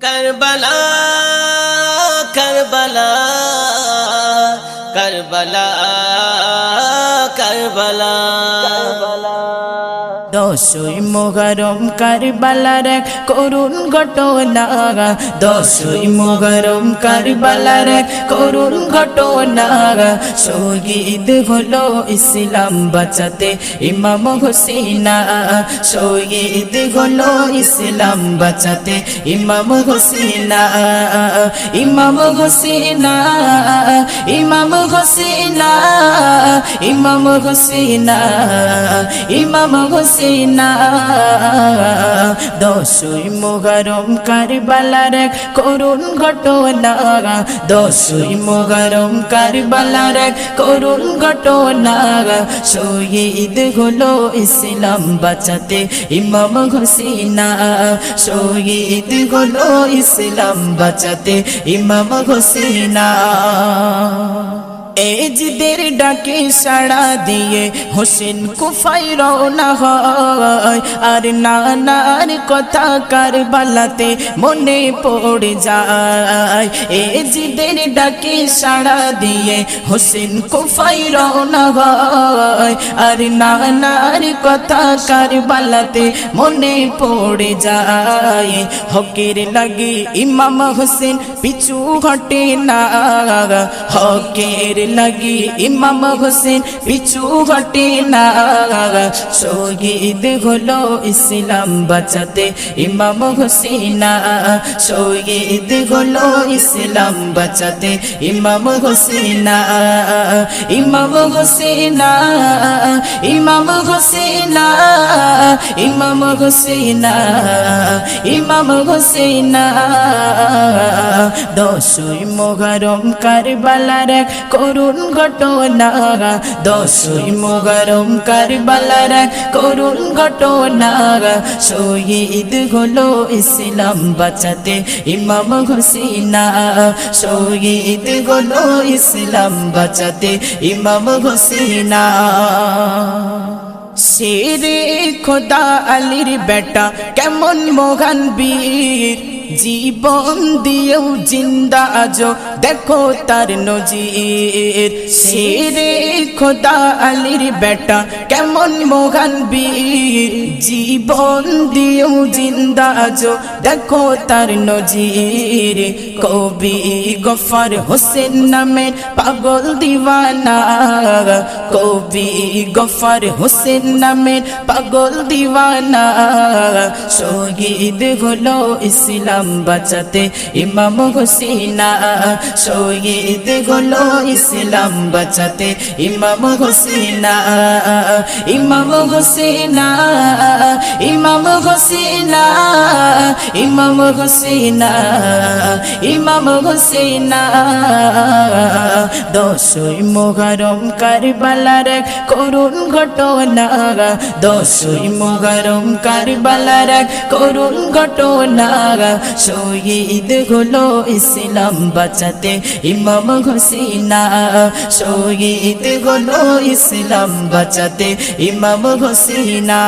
কারবালা কারবালা কারবালা কারবালা। দশই মোগরম কারবালার এক করুণ ঘটনা। দশই মোগরম কারবালার এক করুণ ঘটনা। শহীদ হলো ইসলাম বাঁচাতে ইমাম হোসেনা। শহীদ হলো ইসলাম বাঁচাতে ইমাম হোসেনা। ইমাম হোসেনা ইমাম হোসেনা ইমাম হোসেনা ইমাম হোসেনা। দশই মোগরম কারবালার এক করুণ ঘটনা। দশই মোগরম কারবালার এক করুণ ঘটনা। শহীদ হলো ইসলাম বাঁচাতে ইমাম হোসেনা। শহীদ হলো ইসলাম বাঁচাতে ইমাম হোসেনা। এজদের ডাকে সাড়া দিয়ে হোসেন কুফাই রওনা হয়। আর নানার কথা কারবালাতে মনে পড়ে যায়। এজদের ডাকে সাড়া দিয়ে হোসেন কুফাই রওনা হয়। আর নানার কথা কারবালাতে মনে পড়ে যায়। হকের লাগে ইমাম হোসেন পিছু হটে না। হকের লাগি ইমাম হোসেন পিছু হটে না শহীদ হলো ইসলাম বাঁচাতে ইমাম হোসেনা শহীদ হলো ইসলাম বাঁচাতে ইমাম হোসেনা ইমাম হোসেনা ইমাম হোসেনা ইমাম হোসেনা ইমাম হোসেনা দশই মোগরম কারবালার এক করুণ ঘটনা। দশই মোগরম কারবালার এক করুণ ঘটনা। শহীদ হলো ইসলাম বাঁচাতে ইমাম হোসেনা শহীদ হলো ইসলাম বাঁচাতে ইমাম হোসেনা শেরে খোদা আলীর বেটা কেমন মোগান বীর। জীবন দিয়েও জিন্দা আজো দেখো তার নজির। শেরে খোদা আলীর বেটা, কেমন মোগান বীর। জীবন দিয়েও জিন্দা আজো দেখো তার নজির। কবি গফর হোসেন নামের পাগল দিওয়ানা। কবি গফর হোসেন নামের পাগল দিওয়ানা। শহীদ হলো ইসলাম। বাঁচাতে, ইমাম হোসেনা, শহীদ হলো ইসলাম বাঁচাতে, ইমাম হোসেনা ইমাম হোসেনা ইমাম হোসেনা ইমাম হোসেনা ইমাম হোসেনা। দশই মোগরম কারবালার করুণ ঘটনা, দশই মোগরম কারবালার করুণ ঘটনা শহীদ হলো ইসলাম বাঁচাতে ইমাম হোসিনা। শহীদ হলো ইসলাম বাঁচাতে ইমাম হোসেনা।